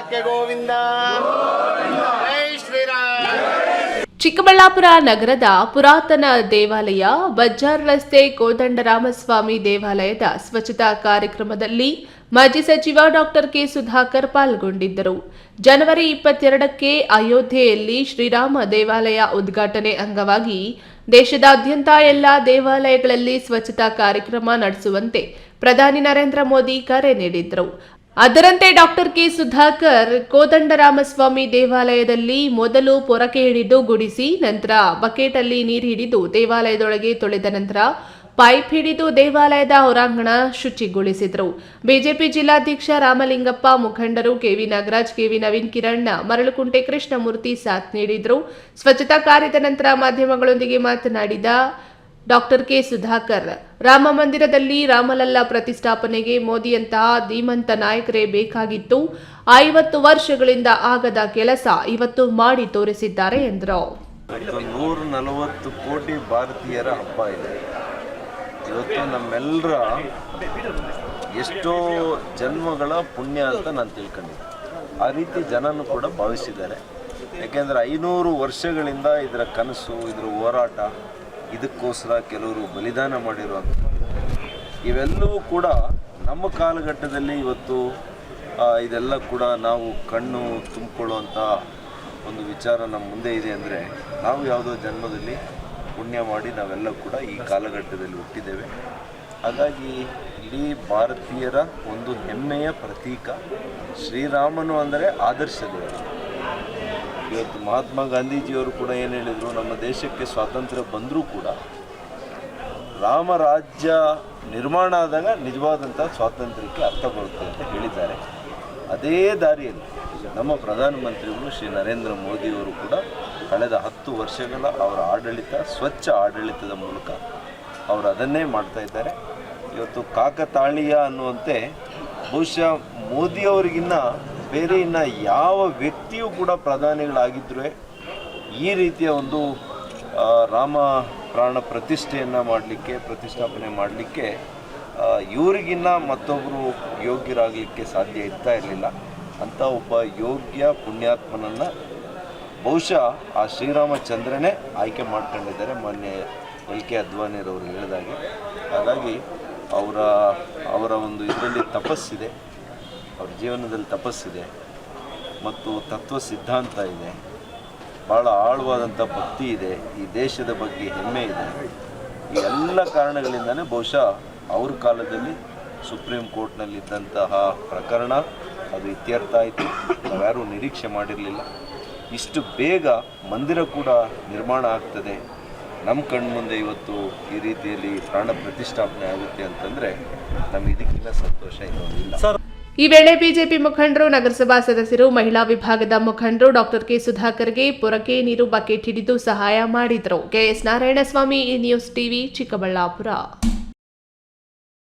ಪಾದಕ್ಕೆ ಗೋವಿಂದ ಚಿಕ್ಕಬಳ್ಳಾಪುರ ನಗರದ ಪುರಾತನ ದೇವಾಲಯ, ಬಜ್ಜಾರ್ ರಸ್ತೆ ಕೋದಂಡರಾಮಸ್ವಾಮಿ ದೇವಾಲಯದ ಸ್ವಚ್ಛತಾ ಕಾರ್ಯಕ್ರಮದಲ್ಲಿ ಮಾಜಿ ಸಚಿವ ಡಾಕ್ಟರ್ ಕೆ ಸುಧಾಕರ್ ಪಾಲ್ಗೊಂಡಿದ್ದರು. ಜನವರಿ ಇಪ್ಪತ್ತೆರಡಕ್ಕೆ ಅಯೋಧ್ಯೆಯಲ್ಲಿ ಶ್ರೀರಾಮ ದೇವಾಲಯ ಉದ್ಘಾಟನೆ ಅಂಗವಾಗಿ ದೇಶದಾದ್ಯಂತ ಎಲ್ಲ ದೇವಾಲಯಗಳಲ್ಲಿ ಸ್ವಚ್ಛತಾ ಕಾರ್ಯಕ್ರಮ ನಡೆಸುವಂತೆ ಪ್ರಧಾನಿ ನರೇಂದ್ರ ಮೋದಿ ಕರೆ ನೀಡಿದ್ರು ಅದರಂತೆ ಡಾಕ್ಟರ್ ಕೆ ಸುಧಾಕರ್, ಕೋದಂಡರಾಮಸ್ವಾಮಿ ದೇವಾಲಯದಲ್ಲಿ ಮೊದಲು ಪೊರಕೆ ಹಿಡಿದು ಗುಡಿಸಿ, ನಂತರ ಬಕೆಟ್ ಅಲ್ಲಿ ನೀರು ಹಿಡಿದು ದೇವಾಲಯದೊಳಗೆ ತೊಳೆದ ನಂತರ ಪೈಪ್ ಹಿಡಿದು ದೇವಾಲಯದ ಹೊರಾಂಗಣ ಶುಚಿಗೊಳಿಸಿದರು. ಬಿಜೆಪಿ ಜಿಲ್ಲಾಧ್ಯಕ್ಷ ರಾಮಲಿಂಗಪ್ಪ, ಮುಖಂಡರು ಕೆವಿ ನಾಗರಾಜ್ ಕೆವಿ ನವೀನ್ ಕಿರಣ್ ಮರಳುಕುಂಟೆ ಕೃಷ್ಣಮೂರ್ತಿ ಸಾಥ್ ನೀಡಿದರು. ಸ್ವಚ್ಛತಾ ಕಾರ್ಯದ ನಂತರ ಮಾಧ್ಯಮಗಳೊಂದಿಗೆ ಮಾತನಾಡಿದ ಡಾಕ್ಟರ್ ಕೆ ಸುಧಾಕರ್. ರಾಮ ಮಂದಿರದಲ್ಲಿ ರಾಮಲಲ್ಲಾ ಪ್ರತಿಷ್ಠಾಪನೆಗೆ ಮೋದಿಯಂತಹ ಧೀಮಂತ ನಾಯಕರೇ ಬೇಕಾಗಿತ್ತು. ಐವತ್ತು ವರ್ಷಗಳಿಂದ ಆಗದ ಕೆಲಸ ಇವತ್ತು ಮಾಡಿ ತೋರಿಸಿದ್ದಾರೆ ಎಂದರು. ನೂರ ನಲವತ್ತು ಕೋಟಿ ಭಾರತೀಯರ ಹಬ್ಬ ಇದೆ. ಇವತ್ತು ನಮ್ಮೆಲ್ಲರ ಎಷ್ಟೋ ಜನ್ಮಗಳ ಪುಣ್ಯ ಅಂತ ನಾನು ತಿಳ್ಕೊಂಡಿದ್ದೆ. ಆ ರೀತಿ ಜನನು ಕೂಡ ಭಾವಿಸಿದ್ದಾರೆ. ಯಾಕೆಂದರೆ ಐನೂರು ವರ್ಷಗಳಿಂದ ಇದರ ಕನಸು, ಇದರ ಹೋರಾಟ ಇದಕ್ಕೋಸ್ಕರ ಕೆಲವರು ಬಲಿದಾನ ಮಾಡಿರುವಂಥ ಇವೆಲ್ಲವೂ ಕೂಡ ನಮ್ಮ ಕಾಲಘಟ್ಟದಲ್ಲಿ ಇವತ್ತು ಇದೆಲ್ಲ ಕೂಡ ನಾವು ಕಣ್ಣು ತುಂಬಿಕೊಳ್ಳುವಂಥ ಒಂದು ವಿಚಾರ ನಮ್ಮ ಮುಂದೆ ಇದೆ ಅಂದರೆ ನಾವು ಯಾವುದೋ ಜನ್ಮದಲ್ಲಿ ಪುಣ್ಯ ಮಾಡಿ ನಾವೆಲ್ಲ ಕೂಡ ಈ ಕಾಲಘಟ್ಟದಲ್ಲಿ ಹುಟ್ಟಿದ್ದೇವೆ. ಹಾಗಾಗಿ ಇಡೀ ಭಾರತೀಯರ ಒಂದು ಹೆಮ್ಮೆಯ ಪ್ರತೀಕ ಶ್ರೀರಾಮನು ಅಂದರೆ ಆದರ್ಶ ದೇವರು. ಇವತ್ತು ಮಹಾತ್ಮ ಗಾಂಧೀಜಿಯವರು ಕೂಡ ಏನು ಹೇಳಿದರು, ನಮ್ಮ ದೇಶಕ್ಕೆ ಸ್ವಾತಂತ್ರ್ಯ ಬಂದರೂ ಕೂಡ ರಾಮರಾಜ್ಯ ನಿರ್ಮಾಣ ಆದಾಗ ನಿಜವಾದಂಥ ಸ್ವಾತಂತ್ರ್ಯಕ್ಕೆ ಅರ್ಥ ಬರುತ್ತೆ ಅಂತ ಹೇಳಿದ್ದಾರೆ. ಅದೇ ದಾರಿಯಲ್ಲಿ ನಮ್ಮ ಪ್ರಧಾನಮಂತ್ರಿಗಳು ಶ್ರೀ ನರೇಂದ್ರ ಮೋದಿಯವರು ಕೂಡ ಕಳೆದ ಹತ್ತು ವರ್ಷಗಳ ಅವರ ಆಡಳಿತ, ಸ್ವಚ್ಛ ಆಡಳಿತದ ಮೂಲಕ ಅವರು ಅದನ್ನೇ ಮಾಡ್ತಾ ಇದ್ದಾರೆ. ಇವತ್ತು ಕಾಕತಾಳೀಯ ಅನ್ನುವಂತೆ ಬಹುಶಃ ಮೋದಿಯವರಿಗಿನ್ನ ಬೇರೆ ಇನ್ನು ಯಾವ ವ್ಯಕ್ತಿಯೂ ಕೂಡ ಪ್ರಧಾನಿಗಳಾಗಿದ್ದರೆ ಈ ರೀತಿಯ ಒಂದು ರಾಮ ಪ್ರಾಣ ಪ್ರತಿಷ್ಠೆಯನ್ನು ಮಾಡಲಿಕ್ಕೆ, ಪ್ರತಿಷ್ಠಾಪನೆ ಮಾಡಲಿಕ್ಕೆ ಇವರಿಗಿನ್ನ ಮತ್ತೊಬ್ಬರು ಯೋಗ್ಯರಾಗಲಿಕ್ಕೆ ಸಾಧ್ಯ ಇರ್ತಾ ಇರಲಿಲ್ಲ. ಅಂತ ಒಬ್ಬ ಯೋಗ್ಯ ಪುಣ್ಯಾತ್ಮನನ್ನು ಬಹುಶಃ ಆ ಶ್ರೀರಾಮಚಂದ್ರನೇ ಆಯ್ಕೆ ಮಾಡ್ಕೊಂಡಿದ್ದಾರೆ ಮೊನ್ನೆ ಎಲ್ ಕೆ ಅದ್ವಾನಿಯರವರು ಹೇಳಿದಾಗೆ. ಹಾಗಾಗಿ ಅವರ ಅವರ ಒಂದು ಇದರಲ್ಲಿ ತಪಸ್ಸಿದೆ. ಅವ್ರ ಜೀವನದಲ್ಲಿ ತಪಸ್ಸಿದೆ ಮತ್ತು ತತ್ವ ಸಿದ್ಧಾಂತ ಇದೆ. ಭಾಳ ಆಳವಾದಂಥ ಭಕ್ತಿ ಇದೆ. ಈ ದೇಶದ ಬಗ್ಗೆ ಹೆಮ್ಮೆ ಇದೆ. ಈ ಎಲ್ಲ ಕಾರಣಗಳಿಂದನೇ ಬಹುಶಃ ಅವ್ರ ಕಾಲದಲ್ಲಿ ಸುಪ್ರೀಂ ಕೋರ್ಟ್ನಲ್ಲಿದ್ದಂತಹ ಪ್ರಕರಣ ಅದು ಇತ್ಯರ್ಥ ಆಯಿತು. ನಾವ್ಯಾರೂ ನಿರೀಕ್ಷೆ ಮಾಡಿರಲಿಲ್ಲ. ಇಷ್ಟು ಬೇಗ ಮಂದಿರ ಕೂಡ ನಿರ್ಮಾಣ ಆಗ್ತದೆ. ನಮ್ಮ ಕಣ್ಮುಂದೆ ಇವತ್ತು ಈ ರೀತಿಯಲ್ಲಿ ಪ್ರಾಣ ಪ್ರತಿಷ್ಠಾಪನೆ ಆಗುತ್ತೆ ಅಂತಂದರೆ ನಮಗೆ ಇದಕ್ಕಿಂತ ಸಂತೋಷ ಇನ್ನೊಂದಿಲ್ಲ. ಈ ವೇಳೆ ಬಿಜೆಪಿ ಮುಖಂಡರು, ನಗರಸಭಾ ಸದಸ್ಯರು, ಮಹಿಳಾ ವಿಭಾಗದ ಮುಖಂಡರು ಡಾಕ್ಟರ್ ಕೆ ಸುಧಾಕರ್ಗೆ ಪೊರಕೆ ನೀರು ಬಕೆಟ್ ಹಿಡಿದು ಸಹಾಯ ಮಾಡಿದರು. KS Narayanaswamy, news TV, Chikkaballapur.